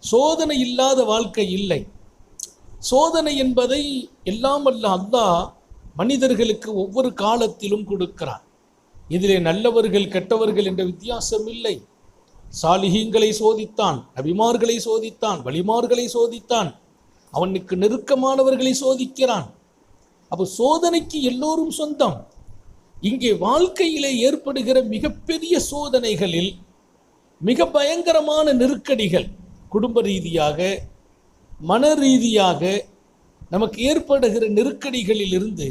சோதனை இல்லாத வாழ்க்கை இல்லை. சோதனை என்பதை எல்லாம் அல்ல அல்லாஹ் மனிதர்களுக்கு ஒவ்வொரு காலத்திலும் கொடுக்கிறான். இதிலே நல்லவர்கள் கெட்டவர்கள் என்ற வித்தியாசம் இல்லை. சாலிஹீங்களை சோதித்தான் நபிமார்களை சோதித்தான் வலிமார்களை சோதித்தான். அவனுக்கு நெருக்கமானவர்களை சோதிக்கிறான். அப்போ சோதனைக்கு எல்லோரும் சொந்தம். இங்கே வாழ்க்கையிலே ஏற்படுகிற மிகப்பெரிய சோதனைகளில் மிக பயங்கரமான நெருக்கடிகள் குடும்ப ரீதியாக மன ரீதியாக நமக்கு ஏற்படுகிற நெருக்கடிகளிலிருந்து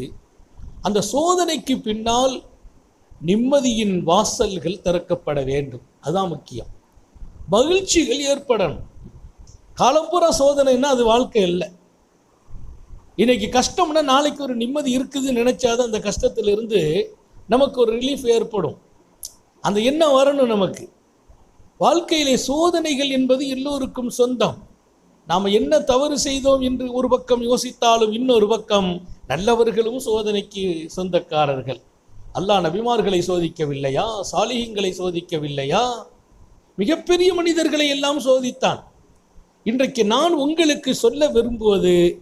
அந்த சோதனைக்கு பின்னால் நிம்மதியின் வாசல்கள் திறக்கப்பட வேண்டும். அதுதான் முக்கியம். மகிழ்ச்சிகள் ஏற்படணும். காலம்புற சோதனைன்னா அது வாழ்க்கை இல்லை இன்னைக்கு கஷ்டம்னா நாளைக்கு ஒரு நிம்மதி இருக்குதுன்னு நினைச்சாதான் அந்த கஷ்டத்திலிருந்து நமக்கு ஒரு ரிலீஃப் ஏற்படும். அந்த எண்ணம் வரணும் நமக்கு. வாழ்க்கையிலே சோதனைகள் என்பது எல்லோருக்கும் சொந்தம். நாம் என்ன தவறு செய்தோம் என்று ஒரு பக்கம் யோசித்தாலும் இன்னொரு பக்கம் நல்லவர்களும் சோதனைக்கு சொந்தக்காரர்கள். அல்லாஹ் நபிமார்களை சோதிக்கவில்லையா? சாலிகங்களை சோதிக்கவில்லையா? மிகப்பெரிய மனிதர்களை எல்லாம் சோதித்தான். இன்றைக்கு நான் உங்களுக்கு சொல்ல விரும்புவது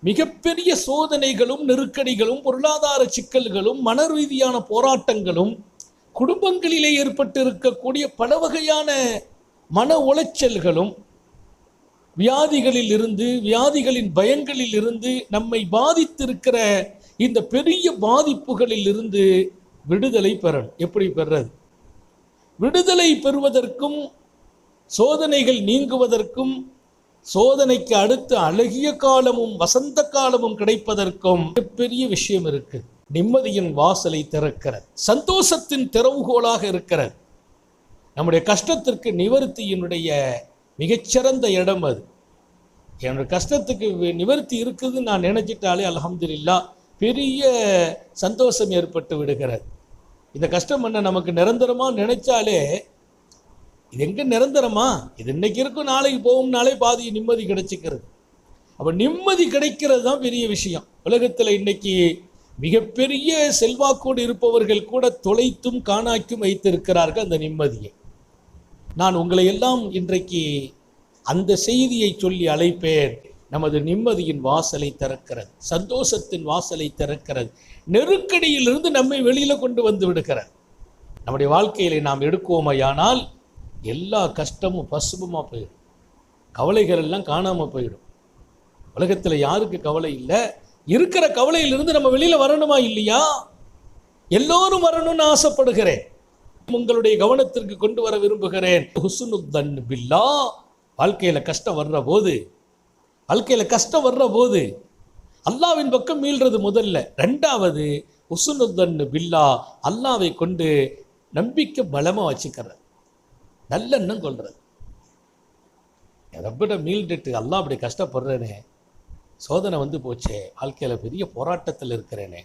மிகப்பெரிய சோதனைகளும் நெருக்கடிகளும் பொருளாதார சிக்கல்களும் மன ரீதியான போராட்டங்களும் குடும்பங்களிலே ஏற்பட்டு இருக்கக்கூடிய பல வகையான மன உளைச்சல்களும் வியாதிகளில் இருந்து வியாதிகளின் பயங்களில் இருந்து நம்மை பாதித்திருக்கிற இந்த பெரிய பாதிப்புகளில் இருந்து விடுதலை பெறணும். எப்படி பெறது விடுதலை பெறுவதற்கும் சோதனைகள் நீங்குவதற்கும் சோதனைக்கு அடுத்து அழகிய காலமும் வசந்த காலமும் கிடைப்பதற்கும் பெரிய விஷயம் இருக்குது நிம்மதியின் வாசலை திறக்கிறது. சந்தோஷத்தின் திறவுகோலாக இருக்கிறது. நம்முடைய கஷ்டத்திற்கு நிவர்த்தியினுடைய மிகச்சிறந்த இடம் அது. என்னோட கஷ்டத்துக்கு நிவர்த்தி இருக்குதுன்னு நான் நினைச்சிட்டாலே அல்ஹம்துலில்லா பெரிய சந்தோஷம் ஏற்பட்டு விடுகிறது. இந்த கஷ்டம் என்ன நமக்கு நிரந்தரமாக நினைச்சாலே இது எங்கே நிரந்தரமா? இது இன்னைக்கு இருக்கும் நாளைக்கு போகும் நாளே பாதி நிம்மதி கிடைச்சிக்கிறது. அப்போ நிம்மதி கிடைக்கிறது தான் பெரிய விஷயம். உலகத்தில் இன்னைக்கு மிகப்பெரிய செல்வாக்கோடு இருப்பவர்கள் கூட தொலைத்தும் காணாக்கும் வைத்திருக்கிறார்கள் அந்த நிம்மதியை. நான் உங்களை எல்லாம் இன்றைக்கு அந்த செய்தியை சொல்லி அழைப்பேன். நமது நிம்மதியின் வாசலை திறக்கிறது. சந்தோஷத்தின் வாசலை திறக்கிறது. நெருக்கடியிலிருந்து நம்மை வெளியில கொண்டு வந்து விடுக்கிறது நம்முடைய வாழ்க்கையிலே நாம் எடுக்குவோமையானால் எல்லா கஷ்டமும் பசுபமாக போயிடும். கவலைகள் எல்லாம் காணாமல் போயிடும். உலகத்தில் யாருக்கு கவலை இல்லை? இருக்கிற கவலையிலிருந்து நம்ம வெளியில் வரணுமா இல்லையா? எல்லோரும் வரணும்னு ஆசைப்படுகிறேன். உங்களுடைய கவனத்திற்கு கொண்டு வர விரும்புகிறேன். ஹுஸ்னுத்தன் பில்லா. வாழ்க்கையில் கஷ்டம் வர்ற போது வாழ்க்கையில் கஷ்டம் வர்ற போது அல்லாவின் பக்கம் மீள்றது முதல்ல. ரெண்டாவது உசுனுத்தன் பில்லா அல்லாவை கொண்டு நம்பிக்கை பலமாக வச்சுக்கிறது. நல்லெண்ணம் கொள்றது. ரப்பிட மீள்டுட்டு அல்லா அப்படி கஷ்டப்படுறேனே? சோதனை வந்து போச்சே வாழ்க்கையில் பெரிய போராட்டத்தில் இருக்கிறேனே.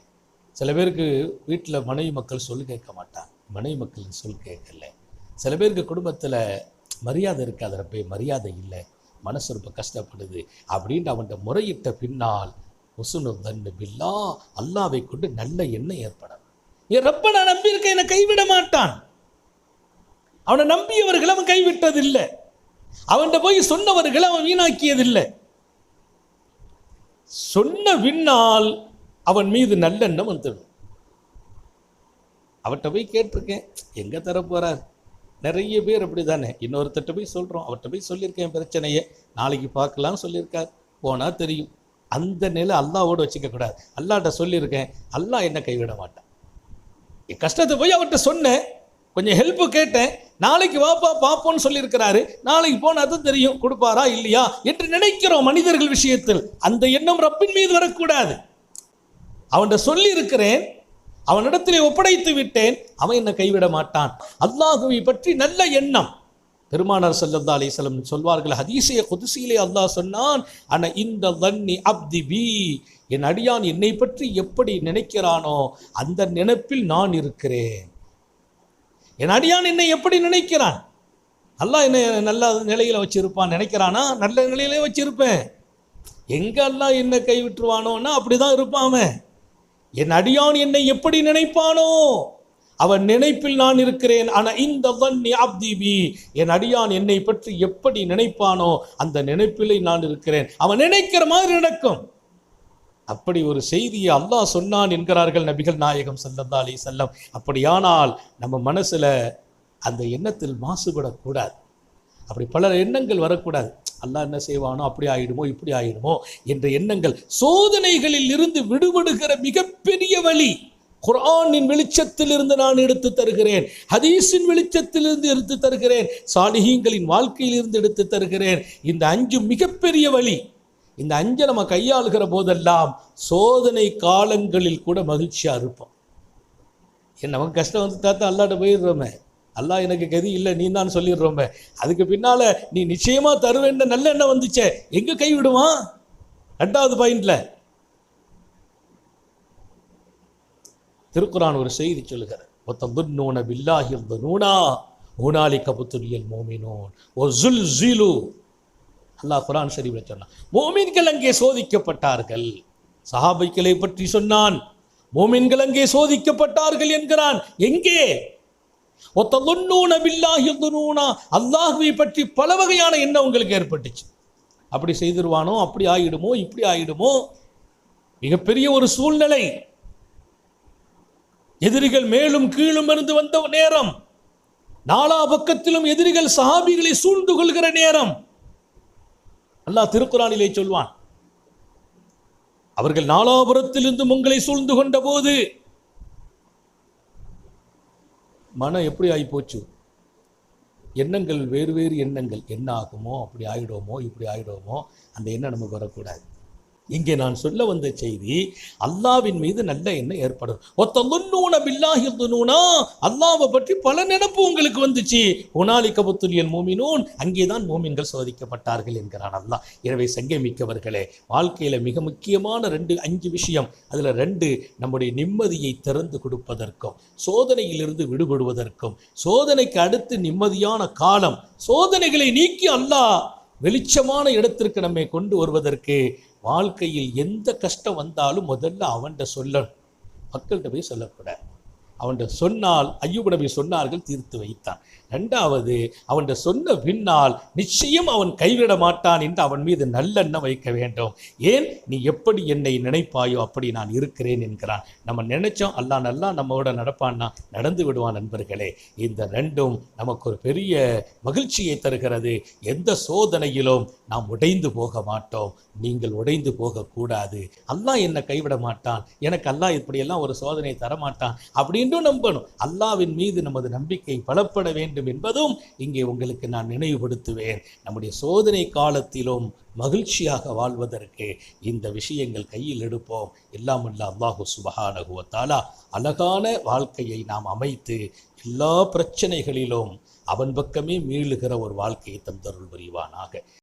சில பேருக்கு வீட்டில் மனைவி மக்கள் சொல் கேட்க மாட்டாங்க. மனைவி மக்கள் சொல் கேட்கல. சில பேருக்கு குடும்பத்தில் மரியாதை இருக்காது ரப்பே மரியாதை இல்லை. மனசு ரொம்ப கஷ்டப்படுது அப்படின்ட்டு அவன்கிட்ட முறையிட்ட பின்னால் உசுனு தன்னு பில்லா அல்லாவை கொண்டு நல்ல எண்ணம் ஏற்படும் என் ரப்ப நான் நம்பியிருக்கேன் என்னை கைவிட மாட்டான். அவனை நம்பியவர்கள் அவன் கைவிட்டதில்லை. அவன்கிட்ட போய் சொன்னவர்கள் அவன் வீணாக்கியதில்லை. சொன்ன விண்ணால் அவன் மீது நல்லெண்ணம் வந்துடும் அவர்கிட்ட போய் கேட்டிருக்கேன் எங்க தர போகிறார் நிறைய பேர் அப்படி தானே இன்னொருத்தட்ட போய் சொல்றோம் அவர்கிட்ட போய் சொல்லியிருக்கேன் பிரச்சனையை. நாளைக்கு பார்க்கலாம்னு சொல்லியிருக்கார். போனா தெரியும். அந்த நிலை அல்லாவோட வச்சுக்க கூடாது. அல்லாட்ட சொல்லியிருக்கேன் அல்லாஹ் என்ன கைவிட மாட்டான். என் கஷ்டத்தை போய் அவர்கிட்ட சொன்னேன் கொஞ்சம் ஹெல்ப்பு கேட்டேன். நாளைக்கு வாப்பா பார்ப்போம்னு சொல்லியிருக்கிறாரு. நாளைக்கு போனால் அது தெரியும். கொடுப்பாரா இல்லையா? என்று நினைக்கிறோம் மனிதர்கள் விஷயத்தில். அந்த எண்ணம் ரப்பின் மீது வரக்கூடாது. அவன்கிட்ட சொல்லி இருக்கிறேன் அவனிடத்திலே ஒப்படைத்து விட்டேன். அவன் என்னை கைவிட மாட்டான். அல்லாஹுவை பற்றி நல்ல எண்ணம். பெருமானார் ஸல்லல்லாஹு அலைஹி சொல்வார்கள் ஹதீசிய குதுசியிலே அல்லாஹ் சொன்னான் அன இந்த தன்னி அப்தி பி. என் அடியான் என்னை பற்றி எப்படி நினைக்கிறானோ அந்த நினைப்பில் நான் இருக்கிறேன். என் அடியான் என்னை எப்படி நினைக்கிறான்? அல்லாஹ் என்னை நல்ல நிலையில் வச்சுருப்பான். நினைக்கிறானா? நல்ல நிலையிலே வச்சுருப்பேன். எங்கே அல்லாஹ் என்ன கைவிட்டுருவானோன்னா அப்படிதான் இருப்பான் அவன். என் அடியான் என்னை எப்படி நினைப்பானோ? அவன் நினைப்பில் நான் இருக்கிறேன். ஆனால் இந்த வன்னி அப்தி என் அடியான் என்னை பற்றி எப்படி நினைப்பானோ அந்த நினைப்பிலே நான் இருக்கிறேன். அவன் நினைக்கிற மாதிரி நடக்கும். அப்படி ஒரு செய்தியை அல்லாஹ் சொன்னான் என்கிறார்கள் நபிகள் நாயகம் ஸல்லல்லாஹு அலி செல்லம் அப்படியானால் நம்ம மனசில் அந்த எண்ணத்தில் மாசுபடக்கூடாது. அப்படி பல எண்ணங்கள் வரக்கூடாது. அல்லாஹ் என்ன செய்வானோ அப்படி ஆயிடுமோ இப்படி ஆயிடுமோ என்ற எண்ணங்கள் சோதனைகளில் இருந்து விடுபடுகிற மிகப்பெரிய வழி. குர்ஆனின் வெளிச்சத்திலிருந்து நான் எடுத்து தருகிறேன். ஹதீஸின் வெளிச்சத்திலிருந்து எடுத்து தருகிறேன். சாலிஹீங்களின் வாழ்க்கையிலிருந்து எடுத்து தருகிறேன். இந்த அஞ்சு மிகப்பெரிய வழி. இந்த அஞ்சை நம்ம கையாளுகிற போதெல்லாம் சோதனை காலங்களில் கூட மகிழ்ச்சியாக இருப்போம். என் நமக்கு கஷ்டம் வந்து தாத்தா அல்லாட்ட போயிடுறோமே. அல்லாஹ் எனக்கு கதி இல்லை நீ தான் சொல்லிடுறோமே. அதுக்கு பின்னால் நீ நிச்சயமாக தருவேன்ற நல்ல எண்ணம் வந்துச்சே. எங்கே கை விடுவான்? ரெண்டாவது பாயிண்ட்ல திருக்குறான் ஒரு செய்தி சொல்லுகிறது ஒத்தபுன்னூன பில்லாஹி நூனா ஊனாலி கபுத்துரியல் மோமினோன் ஒ ஜுல் ஜீலு அல்லாஹ் குரான் சரி சொன்னான் மோமின்கள் அங்கே சோதிக்கப்பட்டார்கள். சஹாபைக்களை பற்றி சொன்னான். மோமின்கள் அங்கே சோதிக்கப்பட்டார்கள் என்கிறான். எங்கே? அல்லாஹுவை பற்றி பல வகையான எண்ணம் உங்களுக்கு ஏற்பட்டுச்சு. அப்படி செய்திருவானோ அப்படி ஆயிடுமோ இப்படி ஆயிடுமோ? மிகப்பெரிய ஒரு சூழ்நிலை. எதிரிகள் மேலும் கீழும் இருந்து வந்த நேரம். நாலா பக்கத்திலும் எதிரிகள் சஹாபிகளை சூழ்ந்து கொள்கிற நேரம். அல்லாஹ் திருக்குறானிலே சொல்வான். அவர்கள் நாலாபுரத்திலிருந்து உங்களை சூழ்ந்து கொண்ட போது மனம் எப்படி ஆகிப்போச்சு எண்ணங்கள் வேறு வேறு எண்ணங்கள். என்ன ஆகுமோ அப்படி ஆகிடுவோமோ இப்படி ஆகிடுவோமோ அந்த எண்ணம் நமக்கு வரக்கூடாது. இங்கே நான் சொல்ல வந்த செய்தி அல்லாவின் மீது நல்ல எண்ணம் ஏற்படும். ஒத்த லுன்னூன பில்லாஹி துனூனா அல்லாவை பற்றி பல நினப்பு உங்களுக்கு வந்துச்சு. உனாலி கபுத்துலியல் மூமினூன். அங்கேதான் மூமின்கள் சோதிக்கப்பட்டார்கள் என்கிறான் அல்லாஹ். எனவே சங்கமிக்கவர்களே வாழ்க்கையில் மிக முக்கியமான ரெண்டு அஞ்சு விஷயம். அதில் ரெண்டு நம்முடைய நிம்மதியை திறந்து கொடுப்பதற்கும் சோதனையிலிருந்து விடுபடுவதற்கும் சோதனைக்கு அடுத்து நிம்மதியான காலம் சோதனைகளை நீக்கி அல்லாஹ் வெளிச்சமான இடத்திற்கு நம்மை கொண்டு வருவதற்கு வாழ்க்கையில் எந்த கஷ்டம் வந்தாலும் முதல்ல அவன்கிட்ட சொல்லணும். மக்கள்கிட்ட போய் சொல்லக்கூடாது. அவன்கிட்ட சொன்னால் ஐயூப் நபி சொன்னார்கள் தீர்த்து வைத்தான். ரெண்டாவது அவன்கிட்ட சொன்ன பின்னால் நிச்சயம் அவன் கைவிட மாட்டான் என்று அவன் மீது நல்லெண்ணம் வைக்க வேண்டும். ஏன்? நீ எப்படி என்னை நினைப்பாயோ அப்படி நான் இருக்கிறேன் என்கிறான். நம்ம நினைச்சோம் அல்லா நல்லா நம்மோட நடப்பான்னா நடந்து விடுவான் நண்பர்களே. இந்த ரெண்டும் நமக்கு ஒரு பெரிய மகிழ்ச்சியை தருகிறது. எந்த சோதனையிலும் நாம் உடைந்து போக மாட்டோம். நீங்கள் உடைந்து போகக்கூடாது. அல்லாஹ் என்னை கைவிட மாட்டான். எனக்கு அல்லாஹ் இப்படியெல்லாம் ஒரு சோதனை தரமாட்டான். அப்படின்னு மீண்டும் நம்பணும். அல்லாவின் மீது நமது நம்பிக்கை பலப்பட வேண்டும் என்பதும் இங்கே உங்களுக்கு நான் நினைவுபடுத்துவேன். நம்முடைய சோதனை காலத்திலும் மகிழ்ச்சியாக வாழ்வதற்கு இந்த விஷயங்கள் கையில் எடுப்போம். எல்லாம் அல்ல அல்லாஹு சுபஹானகுவத்தாலா அழகான வாழ்க்கையை நாம் அமைத்து எல்லா பிரச்சனைகளிலும் அவன் பக்கமே மீளுகிற ஒரு வாழ்க்கையை தந்தருள் புரிவானாக.